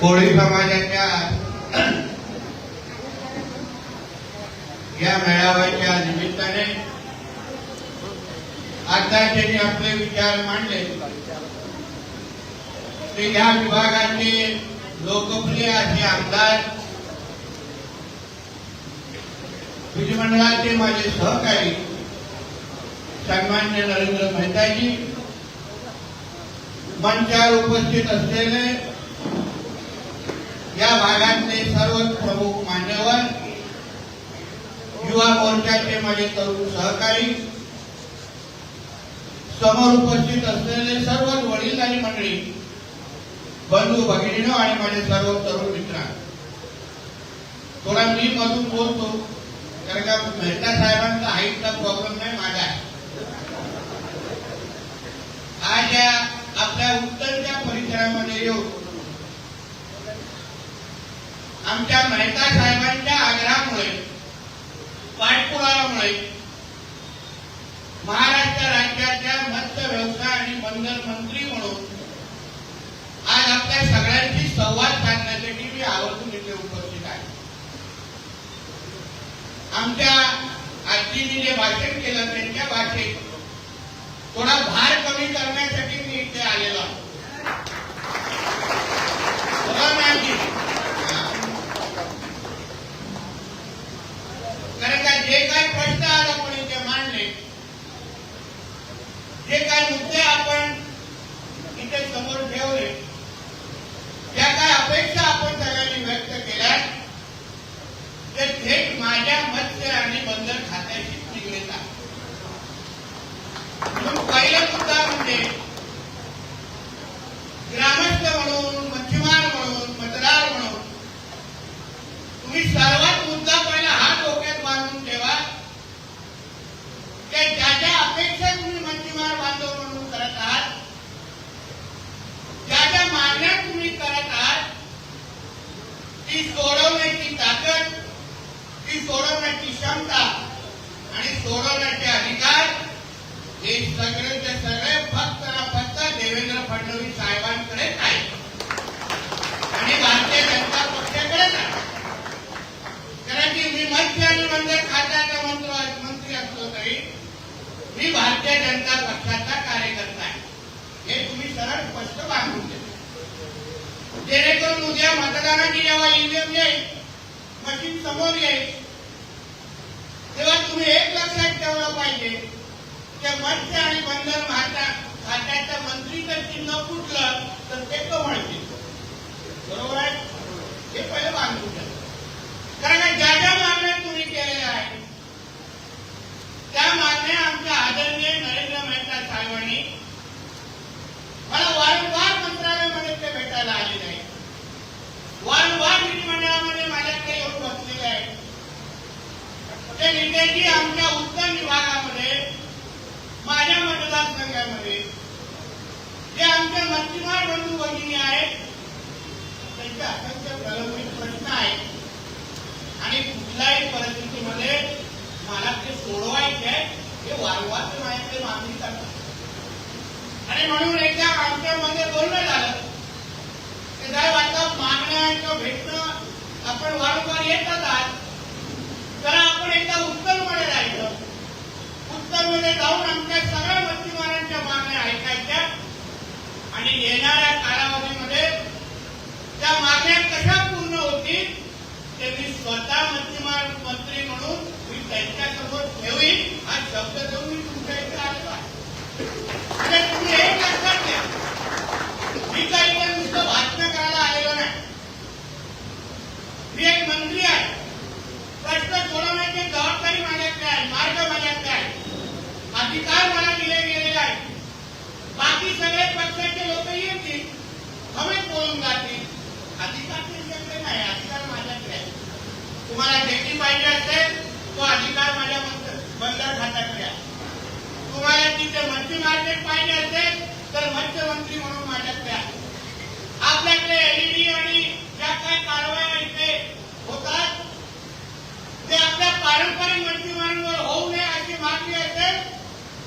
कोळी समाजाच्या या मेळाव्याच्या निमित्ताने आता त्यांनी आपले विचार मांडले ते या विभागाचे लोकप्रिय असे आमदार विधिमंडळाचे माझे सहकारी सन्मान्य नरेंद्र मेहताजी मंचावर उपस्थित असलेले या भागातले सर्व प्रमुख मान्यवर युवा मोर्चाचे माझे तरुण सहकारी समोर उपस्थित असलेले सर्व आणि मंडळी बंधू भगिनीनो आणि माझे सर्व तरुण मित्र. थोडा मी मधून बोलतो कारण का मेहता साहेबांचा हाईटचा प्रॉब्लेम नाही माझा आज या आपल्या उत्तरच्या परिसरामध्ये येऊन आमच्या मेहता साहेबांच्या आग्रहामुळे पाठपुराव्यामुळे महाराष्ट्र राज्याच्या मत्स्य व्यवसाय आणि बंदर मंत्री म्हणून आज आपल्या सगळ्यांशी संवाद साधण्यासाठी मी आवर्जून इथे उपस्थित आहे. आमच्या आजीनी जे भाषण केलं त्यांच्या भाषेत थोडा भार कमी करण्यासाठी मी इथे आलेलो आहे बोला ना आजी. हा. कारण का जे काय प्रश्न आज आपण इथे मांडले जे काय मुद्दे आपण इथे समोर ठेवले ज्या काय अपेक्षा आपण सगळ्यांनी व्यक्त केल्या ते थेट माझ्या मत्स्य आणि बंदर खात्याशी निगडीत आहे म्हणून पहिला मुद्दा म्हणजे ग्रामस्थ म्हणून मच्छीमार म्हणून मतदार म्हणून तुम्ही सर्वात मुद्दा पहिला हा डोक्यात बांधून ठेवा की ज्या ज्या अपेक्षा तुम्ही मच्छीमार बांधव म्हणून करत आहात ज्या ज्या मागण्या तुम्ही करत आहात ती सोडवण्याची ताकद ती सोडवण्याची क्षमता आणि सोडवण्याचे अधिकार हे सगळे ते सगळे फक्त ना फक्त देवेंद्र फडणवीस साहेबांकडेच आहे आणि भारतीय जनता पक्षाकडेच आहे कारण की मी मत्स्य आणि बंदर खात्याचा मंत्र मंत्री असलो तरी मी भारतीय जनता पक्षाचा कार्यकर्ता आहे हे तुम्ही सरळ स्पष्ट बांधून देता जेणेकरून उद्या मतदानाची जेव्हा ईव्हीएम येईल मशीन समोर येईल तेव्हा तुम्ही एक लक्षात ठेवलं पाहिजे की मत्स्य आणि बंदर खाता खात्याच्या मंत्रीचं चिन्ह कुठलं तर ते कमळतील बरोबर आहे हे पहिले बांधून ठेवा कारण ज्या ज्या मागण्या तुम्ही केलेल्या आहेत त्या मागण्या आमच्या आदरणीय नरेंद्र मेहता साहेबांनी मला वारंवार मंत्रालयामध्ये ते भेटायला आले नाही वारंवार विधिमंडळामध्ये माझ्याकडे येऊन बसलेले आहेत ते नेत्याजी आमच्या उत्तर विभागामध्ये माझ्या मतदारसंघामध्ये जे आमच्या मच्छीमार बंधू भगिनी आहेत. त्यांचे असंख्य प्रलंबित प्रश्न आहेत. आणि कुठल्याही परिस्थितीमध्ये मला ते सोडवायचे हे वारंवार ते माझ्याकडे मागणी करतात. आणि म्हणून एकदा आमच्यामध्ये बोलणं झालं. की साहेब आता मागण्या भेटणं आपण वारंवार येतात आहात. तर आपण एकदा उत्तर उत्तरमध्ये जाऊन आमच्या सगळ्या मच्छीमारांच्या मागण्या ऐकायच्या. आणि येणाऱ्या कालावधीमध्ये त्या मागण्या कशा पूर्ण होतील ते मी स्वतः मच्छीमार मंत्री म्हणून मी त्यांच्यासमोर ठेवीन. हा शब्द देऊन मी तुमच्या इथे आलो आहे. म्हणजे तुम्ही एक लक्षात घ्या. मी काही इथे नुसतं भाषण करायला आलेलो नाही. मी एक मंत्री आहे. प्रश्न सोडवण्याची जबाबदारी माझ्याकडे आहे. मार्ग माझ्याकडे अधिकार मला दिले गेलेले आहेत बाकी सगळे पक्षाचे लोक येतील. हवेत बोलून जातील. अधिकार त्यांच्याकडे नाही अधिकार माझ्याकडे आहे. तुम्हाला शेती पाहिजे असेल तो अधिकार माझ्या बंदर खात्याकडे आहे. तुम्हाला तिथे मच्छी मार्केट पाहिजे असेल तर मत्स्यमंत्री म्हणून माझ्याकडे आहे. आपल्याकडे एलईडी आणि ज्या काही कारवाया इथे होतात ते आपल्या पारंपरिक मच्छीमारांवर होऊ नये अशी मागणी असेल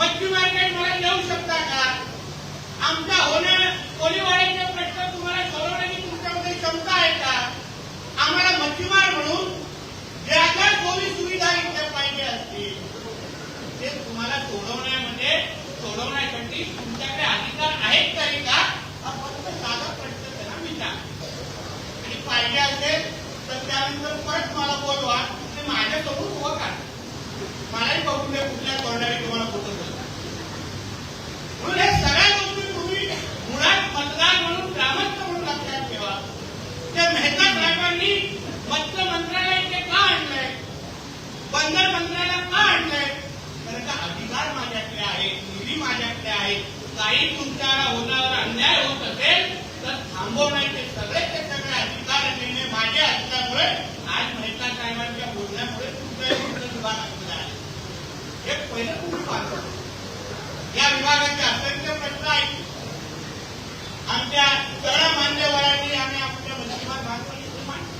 मच्छी मार्केट मला देऊ शकता का? आमचा होणार कोळीवाड्याचे प्रश्न तुम्हाला सोडवण्याची तुमच्यामध्ये क्षमता आहे का? आम्हाला मच्छीमार म्हणून ज्या ज्या कोणी सुविधा इथे पाहिजे असतील? ते तुम्हाला सोडवण्यामध्ये सोडवण्यासाठी तुमच्याकडे अधिकार आहेत तरी का? हा फक्त साधा प्रश्न त्यांना विचार. आणि पाहिजे असेल तर त्यानंतर परत मला बोलवा. ते माझ्यासोबत उभं का मलाही बघून कुठल्या तोंडाने तुम्हाला कुठं बोलता म्हणून हे सगळ्या गोष्टी तुम्ही मुळात मतदार म्हणून ग्रामस्थ म्हणून लक्षात ठेवा. त्या मेहता साहेबांनी मत्स्य मंत्रालय इथे का आणलंय? बंदर मंत्रालय का आणलंय? कारण का अधिकार माझ्याकडे आहे निधी माझ्याकडे आहे काही तुमच्या होणारा अन्याय होत असेल तर थांबवण्याचे सगळे ते सगळे अधिकार आणि निर्णय माझे असल्यामुळे आज मेहता साहेबांच्या बोलण्यामुळे तुमचं हे तुमचं विभाग असलेलं आहे हे पहिलं तुम्ही पाहतो या विभागाचे अध्यक्ष प्रश्न आहेत. आमच्या सगळ्या मान्यवरांनी आणि आमच्या मच्छीमार बांधवांनी मांडले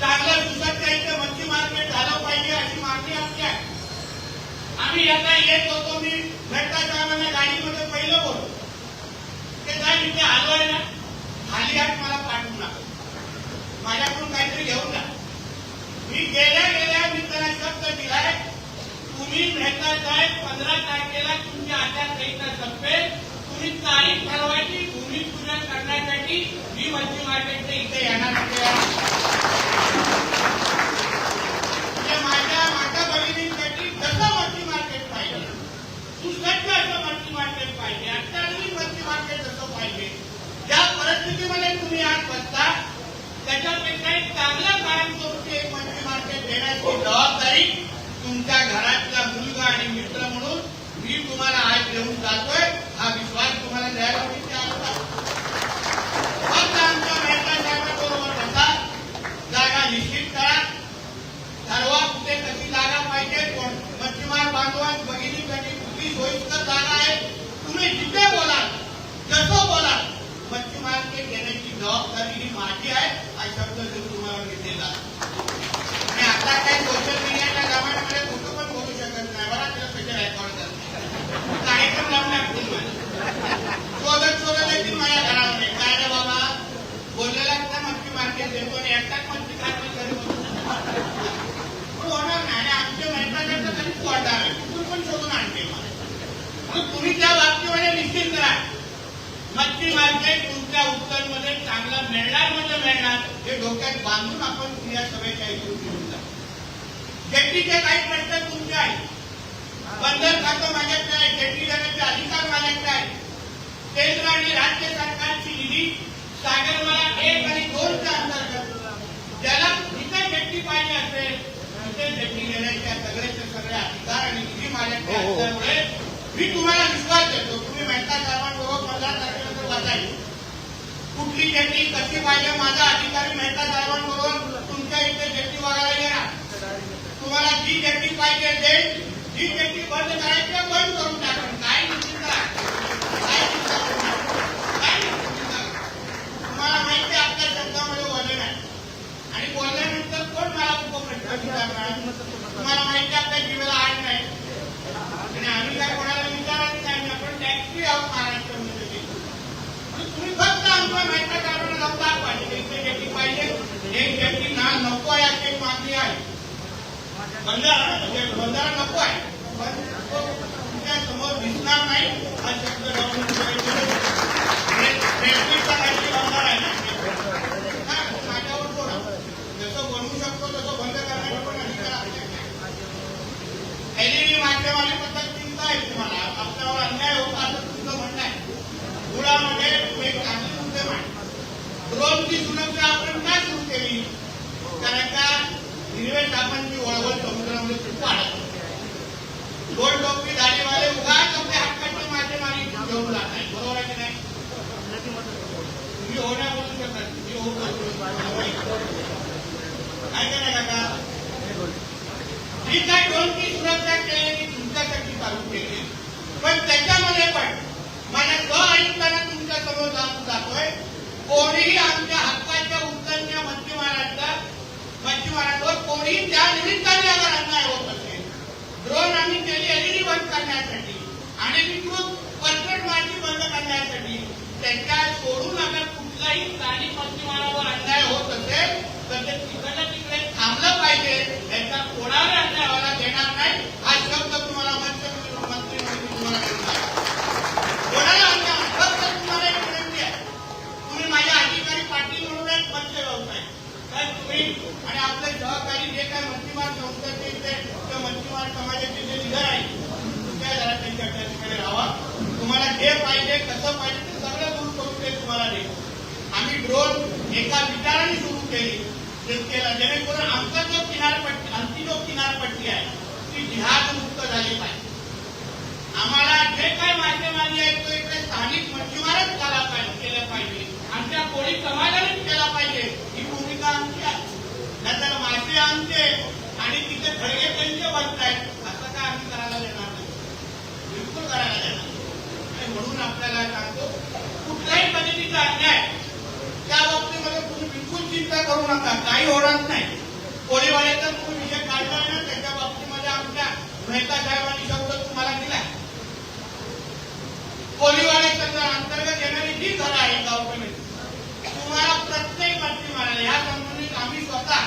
चांगलं सुसज्ज इथं मच्छी मार्केट झालं पाहिजे अशी मागणी आमची आहे. आम्ही यांना येत होतो मी भेटता साहेबांना गाडीमध्ये पहिलं बोलतो ते साहेब इथे आलोय ना? खाली आठ मला पाठवू नका. माझ्याकडून काहीतरी घेऊन जा. मी गेल्या गेल्या मित्रांना त्याला शब्द दिलाय तुम्ही मेहता साहेब पंधरा तारखेला तुमच्या आचारसंहिता संपेल. तुम्ही तारीख ठरवायची भूमिपूजन करण्यासाठी मी मच्छी मार्केटच्या इथे येणार म्हणजे माझ्या माता भगिनींसाठी जसं मच्छी मार्केट पाहिजे सुसज्ज असं मच्छी मार्केट पाहिजे अत्याधुनिक मच्छी मार्केट जसं पाहिजे ज्या परिस्थितीमध्ये तुम्ही आज बसता त्याच्यापेक्षा एक चांगलं कायमस्वरूपी एक मच्छी मार्केट देण्याची जबाबदारी तुमच्या घरातला मुलगा आणि मित्र म्हणून मी तुम्हाला आज देऊन जातोय हा विश्वास तुम्हाला द्यायला मी तयार आहे. फक्त आमच्या मेहता साहेबांबरोबर बसा जागा निश्चित करा ठरवा कुठे कशी जागा पाहिजे कोण मच्छीमार बांधवां भगिनीसाठी कुठली सोयीस्कर जागा आहे तुम्ही जिथे बोलाल जसं बोलाल मच्छी मार्केट घेण्याची जबाबदारी ही माझी आहे हा शब्द देऊन तुम्हाला मी दिला आणि आता काही सोशल मीडियाच्या जमान्यामध्ये कुठं पण बोलू शकत नाही बघा त्याला स्पेशल रेकॉर्ड करते कार्यक्रम लावून लागतील माझे शोधत शोधत येतील माझ्या घरामध्ये काय रे बाबा बोललेला का मच्छी मार्केट देतो आणि एकटाच मच्छी खात घरी बसून पण होणार नाही आणि आमच्या मैत्रिकांचं कधीच वाढणार नाही कुठून पण शोधून आणते मला म्हणून तुम्ही त्या बाबतीमध्ये निश्चित करा मच्छी मार्केट तुमच्या उत्तरमध्ये चांगलं मिळणार म्हणजे मिळणार डोक्यात बांधून आपण या सभेच्या इथून घेऊन जा शेतीचे काही प्रश्न तुमचे आहेत. बंदर खातं माझ्याकडे आहे शेती देण्याचे अधिकार माझ्याकडे आहे केंद्र आणि राज्य सरकारची निधी सागरमाला एक आणि दोनच्या अंतर्गत. ज्याला जिथे शेती पाहिजे असेल तिथे शेती देण्याच्या सगळेचे सगळे अधिकार आणि निधी माझ्याकडे हो, हो. असल्यामुळे मी तुम्हाला विश्वास देतो. तुम्ही मेहता साहेबांबरोबर पंधरा तारखेनंतर बसायची कुठली शेती कशी पाहिजे माझा अधिकारी मेहता साहेबांबरोबर तुमच्या इथे शेती बघायला येणार. तुम्हाला जी शेती पाहिजे ते जी शेती बंद करायची बंद करून टाकून काय निश्चित तुम्हाला माहिती आहे आपल्या शब्दामध्ये बोलले नाही. आणि बोलल्यानंतर कोण मला उपप्रश्न विचारणार तुम्हाला माहिती आपल्या जीवेला आठ नाही. आणि आम्ही काय कोणा विचारायचं नाही आपण टॅक्सी आहोत महाराष्ट्रामध्ये म्हणून तुम्ही माहिती पाहिजे एक पाहिजे. एक शेती ना नको आहे अशी एक मागणी आहे. बंधारा म्हणजे बंधारा नको आहे. पण तो तुमच्यासमोर दिसणार नाही हा शब्द रेल्वेचा आहे ना? माझ्यावर जसं बनवू शकतो तसं बंद करण्याचा पण अधिकार आपल्याकडे आहे. एलईडी माध्यमाबद्दल चिंता आहे तुम्हाला. आपल्यावर अन्याय होता असं तुमचं म्हणणं आहे. मुळामध्ये तुम्ही एक चांगले मुद्दे मांडले ड्रोनची आपण का सुरू केली कारण का हिरवे सापांची वळवळ समुद्रामध्ये म्हणजे खूप वाढत दोन टोपी दाढीवाले उगाच आपल्या हक्काच्या माध्यमाने घेऊन जात आहे बरोबर आहे की नाही? तुम्ही हो बोलू शकत तुम्ही हो बोलू काय का नाही काका? मी काय ड्रोनची सुरक्षा केली तुमच्यासाठी चालू केली. पण त्याच्यामध्ये पण माझ्या क ऐकताना तुमच्यासमोर जाऊन जातोय. कोणीही आमच्या हक्काच्या उचलण्या मच्छीमारांचा मच्छीमारांवर कोणीही त्या निमित्ताने अगर अन्याय होत असेल ड्रोन आम्ही केली एलईडी बंद करण्यासाठी आणि विकृत परकट माती बंद करण्यासाठी. त्यांच्या सोडून अगर कुठलाही स्थानिक मच्छीमारावर अन्याय होत असेल तर ते तिकडल्या तिकडे थांबलं पाहिजे. त्यांचा कोणाला अन्याय व्हायला देणार नाही हा शब्द तुम्हाला मत्स्य मंत्री म्हणून तुम्हाला देतो आहे. कोणाला अन्याय नाही. फक्त तुम्हाला एक विनंती आहे तुम्ही माझ्या अधिकारी पाटील म्हणून एक मत्स्य व्यवसाय तर तुम्ही आणि आपले सहकारी जे काय मच्छीमार संस्थेचे ते त्या मच्छीमार समाजाचे जे लिडर आहे तुमच्या जरा त्यांच्या त्या ठिकाणी राहा तुम्हाला जे पाहिजे कसं पाहिजे ते सगळं दूर करून ते तुम्हाला देतो आम्ही ड्रोन एका विचाराने सुरू केली जे केला जेणेकरून आमचा जो किनारपट्टी आमची जो किनारपट्टी आहे ती जिहाद मुक्त झाली पाहिजे आम्हाला जे काय माध्यमांनी आहे तो इकडे स्थानिक मच्छीमारच केला पाहिजे केलं पाहिजे आमच्या कोळी समाजानेच केला पाहिजे ही भूमिका आमची आहे नाहीतर मासे आमचे आणि तिथे खडगे त्यांचे बनतायत असं काय आम्ही करायला देणार नाही बिलकुल करायला देणार नाही. आणि म्हणून आपल्याला सांगतो कुठल्याही पद्धतीचा अन्याय त्या बाबतीमध्ये तुम्ही बिलकुल चिंता करू नका काही होणार नाही. कोळीवाड्याचा तुम्ही विषय काढला ना त्याच्या बाबतीमध्ये आमच्या मेहता साहेबांनी शब्द तुम्हाला दिला कोळीवाड्याच्या अंतर्गत येणारी जी घरं आहे गावकरी तुम्हाला प्रत्येक मच्छीमाराला या संबंधित आम्ही स्वतः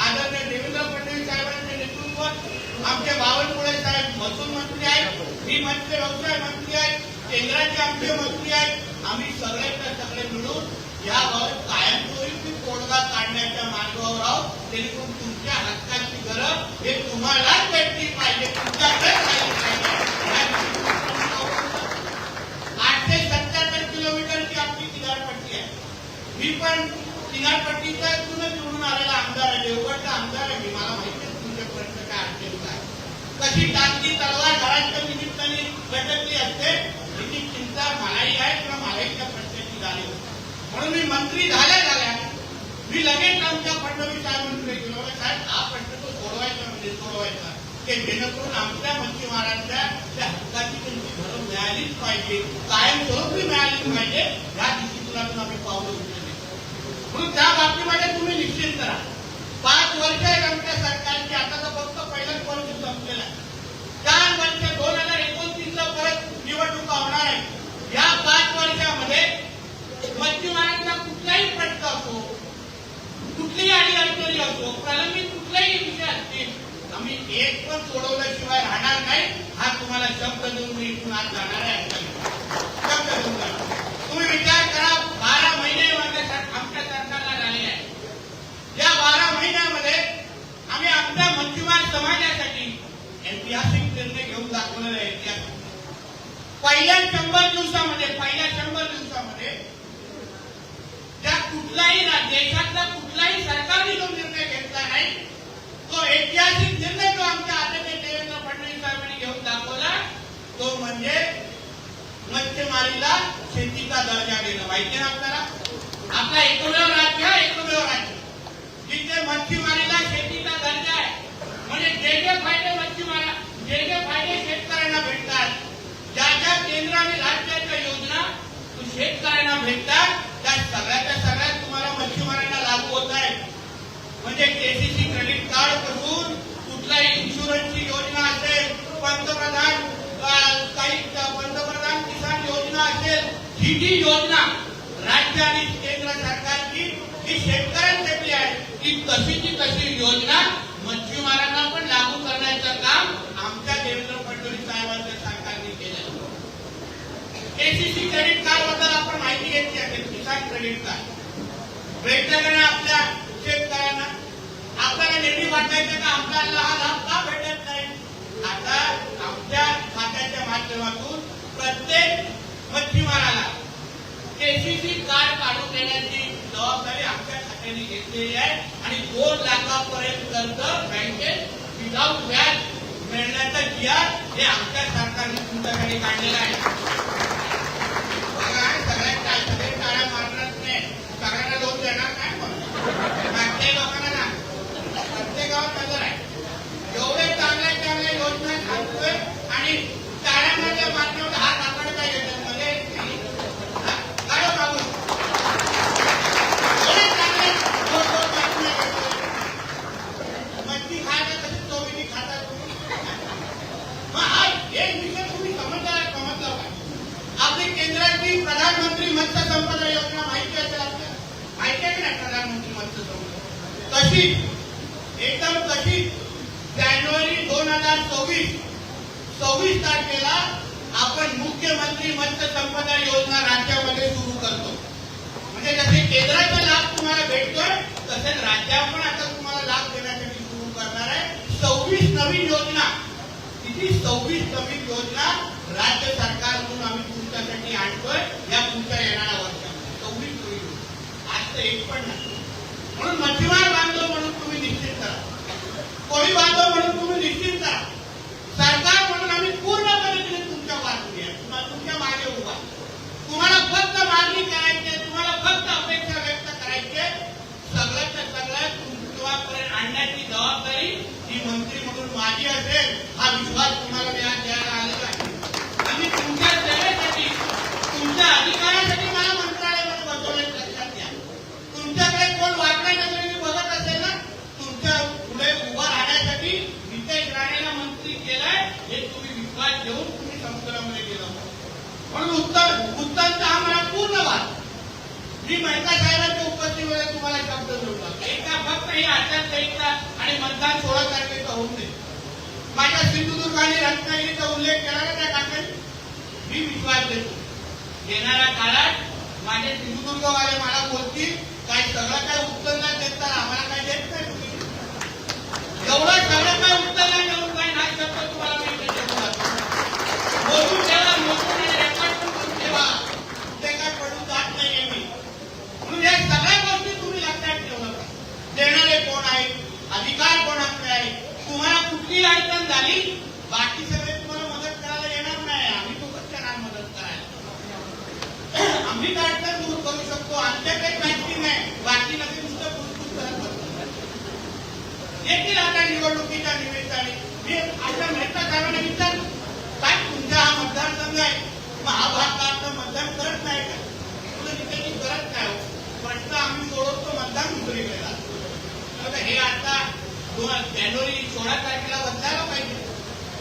आदरणीय देवेंद्र फडणवीस साहेबांच्या नेतृत्वात आमचे बावनकुळे साहेब महसूल मंत्री आहेत मी मत्स्य व्यवसाय मंत्री आहेत केंद्राचे आमचे मंत्री आहेत आम्ही सगळेच्या सगळे मिळून यावर कायमस्वरूपी तोडगा काढण्याच्या मार्गावर आहोत जेणेकरून तुमच्या हक्काची गरज हे तुम्हालाच भेटली पाहिजे. तुमच्याकडे झाली पाहिजे. या दृष्टिकोनातून आठशे सत्याहत्तर किलोमीटरची आमची किनारपट्टी आहे. मी पण किनारपट्टीचा इथूनच निवडून आलेला आमदार आहे देवगडचा आमदार आहे. मी मला माहिती आहे तुमच्यापर्यंत काय अडचण काय कशी टाकली तलवार घराच्या निमित्ताने लटकली असते याची चिंता मलाही आहे किंवा मलाही त्या प्रश्नाची झाली होती. म्हणून मी मंत्री झाल्या झाल्या मी लगेच आमच्या फडणवीस साहेबांकडे गेलो साहेब हा प्रश्न तो सोडवायचा म्हणजे सोडवायचा. ते जेणेकरून आमच्या मच्छीमारांच्या त्या हक्काची त्यांची घरं मिळालीच पाहिजे. कायमस्वरूपी मिळालीच पाहिजे. या दृष्टिकोनातून आम्ही पावलं उचलले. म्हणून त्या बाबतीमध्ये तुम्ही निश्चित करा पाच वर्ष आहेत आमच्या सरकारची आता तर फक्त पहिलंच वर्ष संपलेलं आहे. चार वर्ष दोन हजार एकोणतीसला परत निवडणुका होणार आहे. या पाच वर्षामध्ये मच्छीमारांचा कुठलाही प्रश्न असो कुठलीही आणि अडचणी असो प्रलंबित कुठलाही विषय असतील आम्ही एक पण सोडवल्याशिवाय राहणार नाही. हा तुम्हाला शब्द देऊन मी इथून आज जाणार आहे. शब्द देऊन तुम्ही विचार करा बारा महिने आमच्या सरकारला झाले आहे. या बारा महिन्यामध्ये आम्ही आमच्या मच्छीमार समाजासाठी ऐतिहासिक निर्णय घेऊन दाखवलेला आहे. ऐतिहासिक पहिल्या शंभर दिवसामध्ये पहिल्या शंभर दिवसामध्ये कुठलाही देशातला कुठलाही सरकारने जो निर्णय घेतला नाही तो ऐतिहासिक निर्णय जो आमच्या आदरणीय देवेंद्र फडणवीस साहेबांनी घेऊन दाखवला तो म्हणजे मच्छीमारीला शेतीचा दर्जा देणं. माहिती ना आपल्याला? आपला एकमेव राज्य हा एकमेव राज्य. जिथे मच्छीमारीला शेतीचा दर्जा आहे म्हणजे जे जे फायदे मच्छीमारा जे जे फायदे शेतकऱ्यांना भेटतात ज्या ज्या केंद्र आणि राज्याच्या योजना शेतकऱ्यांना भेटतात त्या सगळ्याच्या सगळ्यात तुम्हाला मच्छीमारांना लागू होत आहे. म्हणजे केसीसी क्रेडिट कार्डपासून कुठलाही इन्शुरन्सची योजना असेल पंतप्रधान काही पंतप्रधान किसान योजना असेल ही जी योजना राज्य आणि केंद्र सरकारची ही शेतकऱ्यांसाठी आहे. ती तशीची तशी योजना मच्छीमारांना पण लागू करण्याचं काम आमच्या देवेंद्र फडणवीस साहेबांचं केसीसी क्रेडिट कार्डबद्दल आपण माहिती घेतली असेल किसान क्रेडिट कार्ड भेटल्याकडे आपल्या शेतकऱ्यांना आपल्याला नेहमी वाटायचं का आपल्याला हा लाभ का भेटत नाही? आता आमच्या खात्याच्या माध्यमातून प्रत्येक मच्छीमाराला केसीसी कार्ड काढून देण्याची जबाबदारी आमच्या खात्याने घेतलेली आहे आणि दोन लाखापर्यंत कर्ज बँकेत विदाऊट व्याज मिळण्याचा जिया हे आमच्या सरकारने तुमच्याकडे काढलेला आहे. सगळ्यांना सगळे टाळ्या मारणार नाही. सगळ्यांना लोन देणार नाही पण मागच्या लोकांना ना प्रत्येक गावात नजर आहे एवढे चांगल्या चांगल्या योजना सांगतोय आणि टाळ्यांच्या माध्यमातून हात आकडे काय घेतात मध्ये हा? काढो मागून एवढे चांगले गोड गोड बातम्या घेतोय. मच्छी खायला कशी चोवीने खाता तुम्ही मग हा एक विषय तुम्ही समजला समजला पाहिजे आपली केंद्राची प्रधानमंत्री मत्स्य संपदा योजना माहिती असेल आपल्याला माहिती आहे की नाही प्रधानमंत्री मत्स्य संपदा कशी एकदम कशी जानेवारी दोन हजार सव्वीस सव्वीस तारखेला आपण मुख्यमंत्री मत्स्य संपदा योजना राज्यामध्ये सुरू करतो म्हणजे जसे केंद्राचा लाभ तुम्हाला भेटतोय तसेच राज्यात पण आता तुम्हाला लाभ देण्यासाठी सुरू करणार आहे सव्वीस नवीन योजना किती सव्वीस नवीन राज्य राज्य सरकारकडून आम्ही तुमच्यासाठी आणतोय या पुढच्या येणाऱ्या वर्षात. सव्वीस होईल आज तर एक पण नाही. म्हणून मच्छीमार बांधव म्हणून तुम्ही निश्चित करा कोळी बांधव म्हणून तुम्ही निश्चित करा सरकार म्हणून आम्ही पूर्णपणे तुमच्या बाजूने तुम्हाला तुमच्या मागे उभा तुम्हाला फक्त मागणी करायची तुम्हाला फक्त अपेक्षा व्यक्त करायची आहे. सगळ्याच्या सगळ्यात तुमच्यापर्यंत आणण्याची जबाबदारी ही मंत्री म्हणून माझी असेल हा विश्वास तुम्हाला मी आज मी मेहता साहेबांच्या उपस्थितीमध्ये तुम्हाला शब्द जोडला एका फक्त ही आचारसंहिता आणि मतदान सोळा तारखेचा होऊन दे. माझ्या सिंधुदुर्ग आणि रत्नागिरीचा उल्लेख केला ना त्या काकांनी मी विश्वास देतो. येणाऱ्या काळात माझे सिंधुदुर्गवाले मला बोलतील काय सगळं काय उत्तर नाही देत तर आम्हाला काय देत नाही तुम्ही. एवढं सगळं काय उत्तर नाही देऊन काय नाही शब्द तुम्हाला मी इथे देऊन ठेवा मोजून रेकॉर्ड पण करून ठेवा. ते काय पडून जात नाहीये मी. म्हणून या सगळ्या गोष्टी तुम्ही लक्षात ठेवलं देणारे कोण आहेत? अधिकार कोणाकडे आहेत? तुम्हाला कुठली अडचण झाली? बाकीचे सगळे तुम्हाला मदत करायला येणार नाही आम्ही सोबत येणार मदत करायला आम्ही काय अडचण दूर करू शकतो. आमच्याकडे बँकिंग आहे बाकी नसे नुसतं पुस्तक करत बसतात. येतील आता निवडणुकीच्या निमित्ताने मी आपल्या मेहता साहेबांना विचार काय तुमचा हा मतदारसंघ आहे? मग हा भाग का मतदान करत नाही का? तुझं तिथे करत नाही हो. म्हटलं आम्ही सोडवतो मतदान दुसरीकडे. जातो. आता हे आता जानेवारी सोळा तारखेला बदलायला पाहिजे.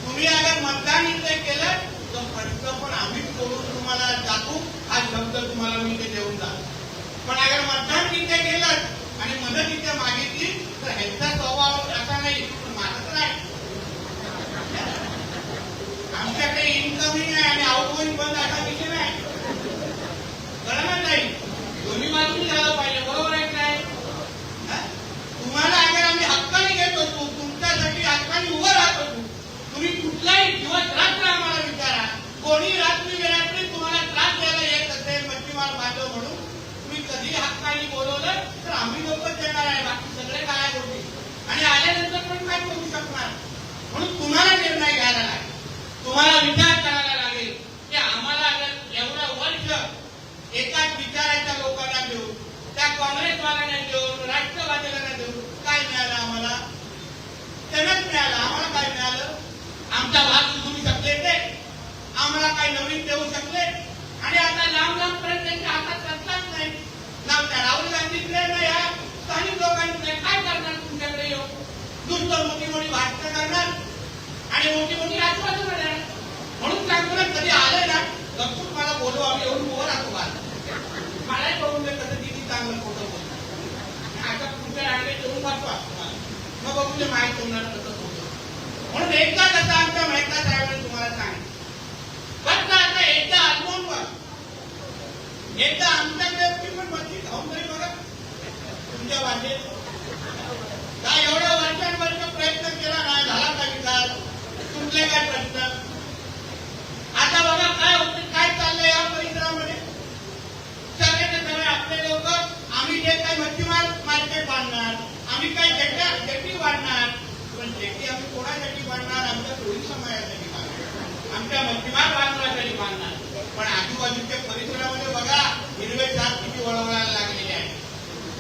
तुम्ही अगर मतदान इथे केलं तर प्रश्न पण आम्ही सोडून तुम्हाला दाखवू हा शब्द तुम्हाला मी ते देऊन जा पण अगर मतदान तिथे गेलं आणि मदत तिथे मागितली तर ह्यांचा स्वभाव असा नाही पण माझा तर आहे. आमच्याकडे इनकमिंग आहे आणि आउटगोईंग बंद असा विषय नाही. कळणार नाही. दोन्ही बाजूनी झालं पाहिजे बरोबर आहे काय तुम्हाला अगर आम्ही हक्काने घेत होतो तुमच्यासाठी हक्काने उभं राहत होतो तुम्ही कुठलाही दिवस रात्र आम्हाला विचारा. कोणी रात्री वेळातली तुम्हाला त्रास द्यायला येत असेल मच्छीमार बांधव म्हणून तुम्ही कधी हक्काने बोलवलं तर आम्ही लोकच देणार आहे. बाकी सगळे काय गोष्टी आणि आल्यानंतर पण काय करू शकणार? म्हणून तुम्हाला निर्णय घ्यायला लागेल. तुम्हाला विचार करायला लागेल की आम्हाला एवढं वर्ष एकाच विचाराच्या लोकांना देऊन त्या काँग्रेसवाल्यांना देऊन राष्ट्रवादीला देऊन काय मिळालं आम्हाला? त्यांनाच मिळालं. आम्हाला काय मिळालं? आमचा भाग सुचू शकले ते. आम्हाला काही नवीन देऊ शकले. आणि आता लांब लांब पर्यंत त्यांच्या हातात सत्ताच नाही. ना त्या राहुल गांधीकडे ना या स्थानिक लोकांकडे काय करणार तुमच्याकडे येऊ नुसतं मोठी मोठी भाषण करणार. आणि मोठी मोठी आश्वासन देणार. म्हणून सांगतो ना कधी आलं ना गपचूप मला बोलवा येऊन बोर असो बाहेर. मला बघून दे कसं किती चांगलं खोटं बोलतो आता तुमच्या रांगेत येऊन पाहतो मग बघून ते माहीत होणार कसं बोलतो म्हणून एकदा कसं आमच्या माहिती साहेबांनी तुम्हाला सांगितलं. फक्त आता एकदा अजून एकदा आमच्याकडे ती पण मच्छी खाऊन तरी बघा तुमच्या भाषेत. काय एवढ्या वर्षांवर्ष प्रयत्न केला नाही झाला का विकास? तुमचे काय प्रश्न? आता बघा काय होते काय चाललंय या परिसरामध्ये? सगळे सगळे आपले लोक आम्ही जे काय मच्छीमार मार्केट बांधणार आम्ही काय जेट्या जेटी बांधणार पण जेटी आम्ही कोणासाठी बांधणार? आमच्या टोळी समाजासाठी. आमच्या मच्छीमार बांधवासाठी बांधणार पण आजूबाजूच्या परिसरामध्ये बघा हिरवे साप किती वळवळायला लागलेले आहे.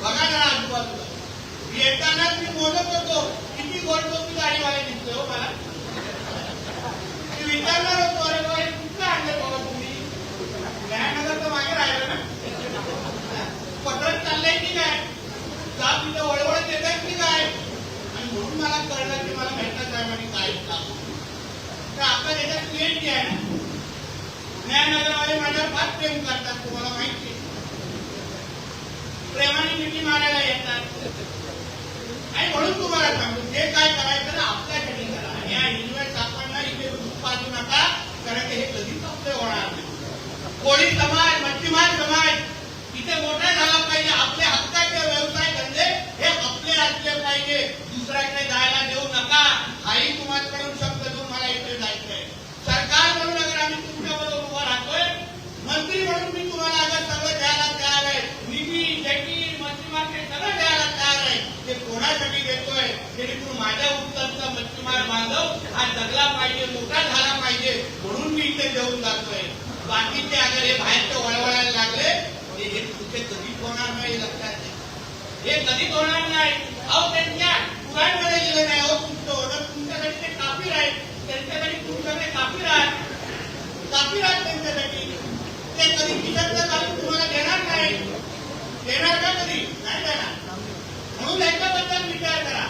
बघा जरा आजूबाजूला. मी येतानाच मी बोलत होतो किती गोडगोपी गाडीवाले दिसतोय हो मला. मी विचारणार होतो अरे बाबा कुठलं आणलं बाबा तुम्ही? न्यायनगर तर मागे राहिलं ना. पत्रक चाललंय की काय जात तिथं वळवळत येत की काय? आणि म्हणून मला कळलं की मला मेहता साहेबांनी काय सांगू तर आपल्या देशात पीएचडी आहे ना न्यायनगरवाले माझ्यावर फार प्रेम करतात तुम्हाला माहिती प्रेमाने मिठी मारायला येतात. आणि म्हणून तुम्हाला सांगतो जे काय करायचं ना आपल्यासाठी करा. आणि या हिरव्या सापांना इथे दूध नका कारण की हे कधीच आपले होणार नाही. कोळी समाज मच्छीमार समाज इथे मोठा झाला पाहिजे. आपले हक्काचे व्यवसाय धंदे हे आपले असले पाहिजे. दुसऱ्याकडे जायला देऊ नका. हाही तुम्हाकडून शब्द देऊन मला इथे जायचंय काय म्हणून अगर आम्ही तुमच्याबरोबर उभा राहतोय? मंत्री म्हणून मी तुम्हाला अगर सगळं द्यायला तयार आहे. निधी जटी मच्छीमार ते सगळं द्यायला तयार आहे. ते कोणासाठी देतोय? जेणेकरून माझ्या उत्तरचा मच्छीमार बांधव हा जगला पाहिजे मोठा झाला पाहिजे म्हणून मी इथे देऊन जातोय. बाकीचे अगर हे बाहेरचे वळवळायला लागले ते हे तुमचे कधीच होणार नाही लक्षात घ्या. हे कधीच होणार नाही? अहो त्यांच्या पुराणमध्ये गेले नाही. अहो तुमचं होणं तुमच्यासाठी ते काफी आहे. त्यांच्यासाठी तुमच्याकडे कापीर आहे. त्यांच्यासाठी. ते कधी खिशातलं घालून तुम्हाला देणार नाही. देणार का कधी? नाही देणार. म्हणून त्यांच्याबद्दल विचार करा.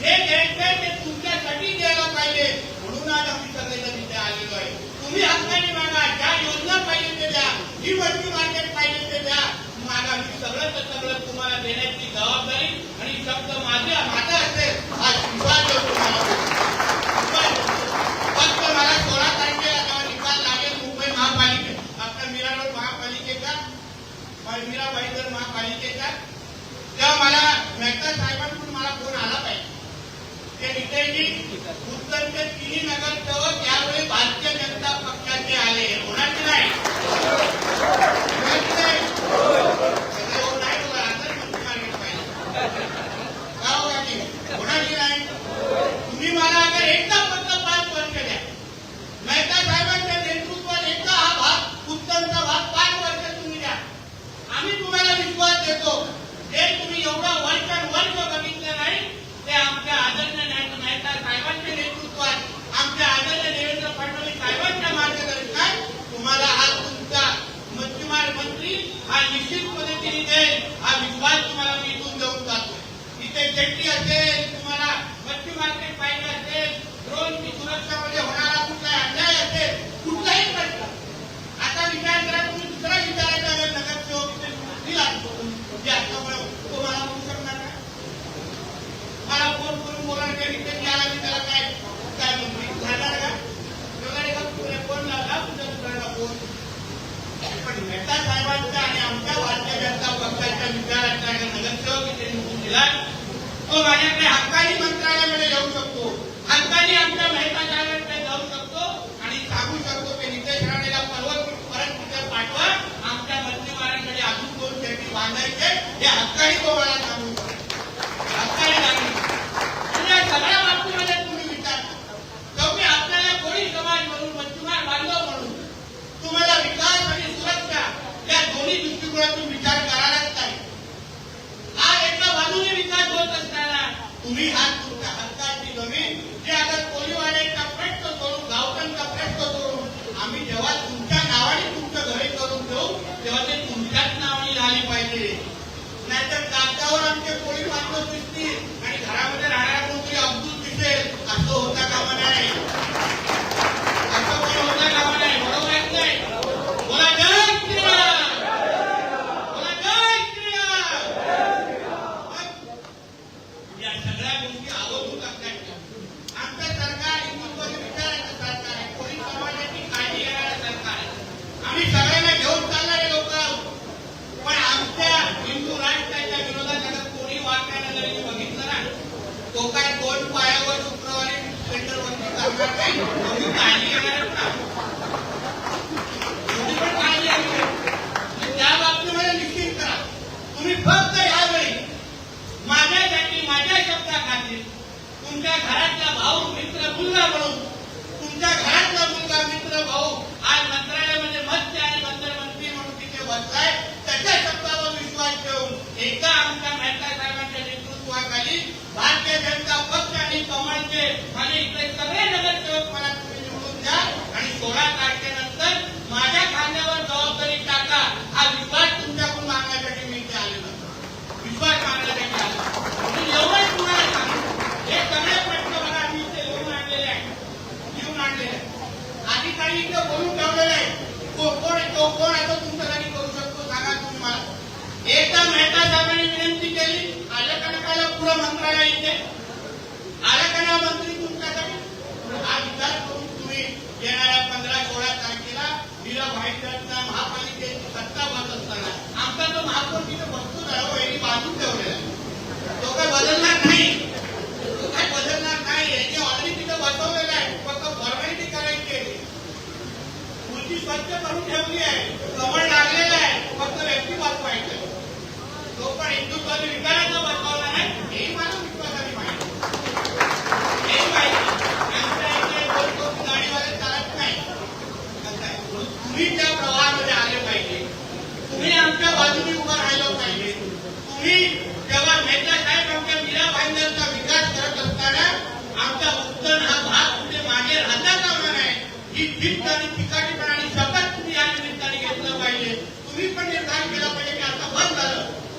जे द्यायचंय ते तुमच्यासाठी द्यायला पाहिजे. म्हणून आज आम्ही सगळेजण इथे आलेलो आहे. तुम्ही हक्काने मागा. ज्या योजना पाहिजे ते द्या. ही वस्तू मार्केट पाहिजे ते द्या. मागा. मी सगळं तर सगळं तुम्हाला देण्याची जबाबदारी आणि शब्द माझ्या माझा असेल हा विश्वास तुम्हाला. मला सोळा तारखेला जेव्हा निकाल लागेल मुंबई महापालिके आपल्या मीरा रोड महापालिकेचा मीराबाई महापालिकेचा तेव्हा मला मेहता साहेबांकडून मला फोन आला पाहिजे ते विजयजी उत्तरचे तिन्ही नगर नगरसेवक त्यावेळी भारतीय जनता पक्षाचे आले होणार नाही? सगळे हो नाही बघा, असंच म्हणून मार्केट पाहिजे. का हो काकी? होणार की नाही? तुम्ही मला अगर एकदा फक्त पाच वर्ष द्या मेहता साहेबांच्या नेतृत्वात एकदा हा भाग उत्तरचा भाग पाच वर्ष तुम्ही द्या आम्ही तुम्हाला विश्वास देतो. हे तुम्ही एवढं वन वर्ष वर्ष बघितलं नाही ते आमच्या आदरणीय न्याय- मेहता साहेबांच्या नेतृत्वात आमच्या आदरणीय देवेंद्र फडणवीस साहेबांच्या मार्गदर्शनात तुम्हाला हा तुमचा मच्छीमार मंत्री हा निश्चित पद्धतीने देईल. हा विश्वास तुम्हाला मी इथून देऊन जातो. इथे जेट्टी असेल तुम्हाला मच्छी मार्केट पाहिजे असेल ड्रोनची सुरक्षामध्ये होणार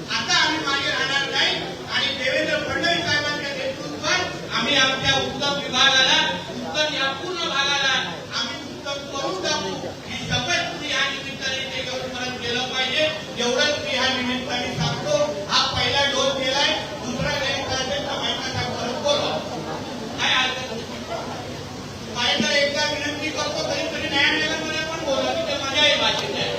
आता आम्ही मागे नाही आणि देवेंद्र फडणवीस साहेबांच्या आम्ही आमच्या उत्तम विभागाला उत्तम या पूर्ण भागाला करून टाकू. केलं पाहिजे. एवढंच मी निमित्ताने सांगतो. हा पहिला डोस केलाय दुसरा काही असेल तर काय अडचण माहिती एकदा विनंती करतो तरी तरी न्यायालयाला मला पण बोला की ते माझ्याही भाषेत आहे.